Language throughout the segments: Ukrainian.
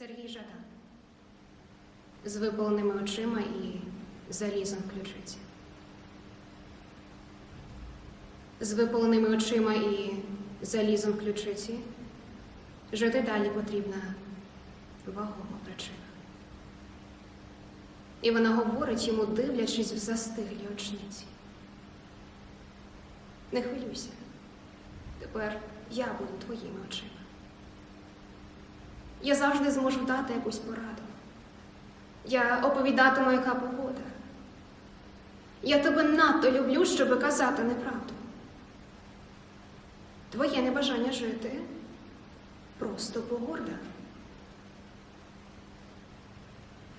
Сергій Жадан. З випаленими очима і залізом в ключиці. З випаленими очима і залізом в ключиці жити далі потрібна вагома причина. І вона говорить йому, дивлячись в застиглі очниці. Не хвилюйся. Тепер я буду твоїми очима. Я завжди зможу дати якусь пораду. Я оповідатиму, яка погода. Я тебе надто люблю, щоби казати неправду. Твоє небажання жити просто погорда.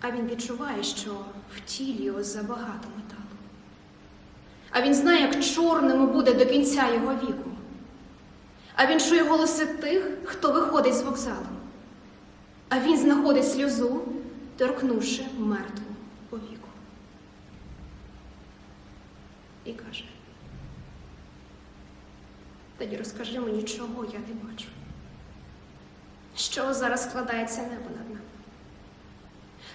А він відчуває, що в тілі його забагато металу. А він знає, як чорним буде до кінця його віку. А він чує голоси тих, хто виходить з вокзалу. А він знаходить сльозу, торкнувши мертву повіку. І каже: тоді розкажи мені, чого я не бачу. Що зараз складається небо над нами?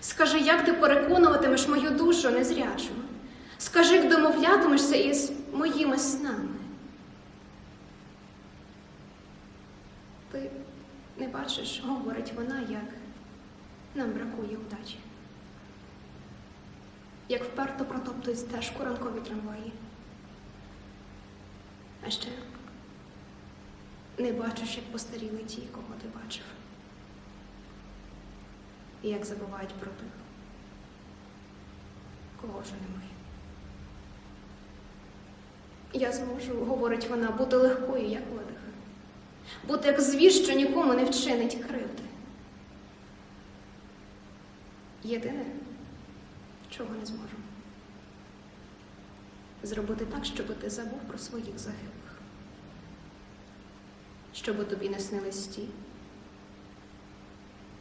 Скажи, як ти переконуватимеш мою душу незрячу? Скажи, як домовлятимешся із моїми снами. Ти не бачиш, говорить вона, як нам бракує удачі. Як вперто протоптують стежку ранкові трамваї. А ще не бачиш, як постаріли ті, кого ти бачив. І як забувають про тих, кого вже немає. Я зможу, говорить вона, бути легкою, як видих. Бути як звір, що нікому не вчинить кривди. Єдине, чого не зможу. Зробити так, щоб ти забув про своїх загиблих. Щоб тобі не снились ті,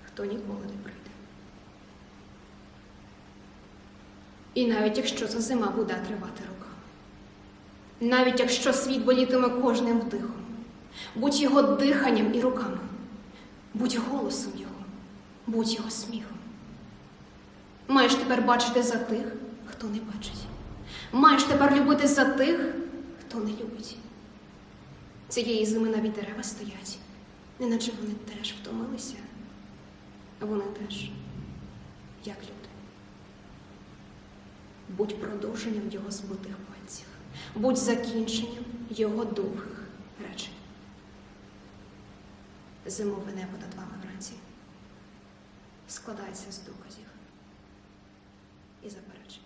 хто ніколи не прийде. І навіть якщо ця зима буде тривати роками, навіть якщо світ болітиме кожним вдихом, будь його диханням і руками, будь голосом його, будь його сміхом. Маєш тепер бачити за тих, хто не бачить. Маєш тепер любити за тих, хто не любить. Цієї зими навіть дерева стоять, неначе вони теж втомилися, а вони теж, як люди. Будь продовженням його збитих пальців, будь закінченням його довгих речень. Зимове небо над вами вранці складається з доказів і заперечень.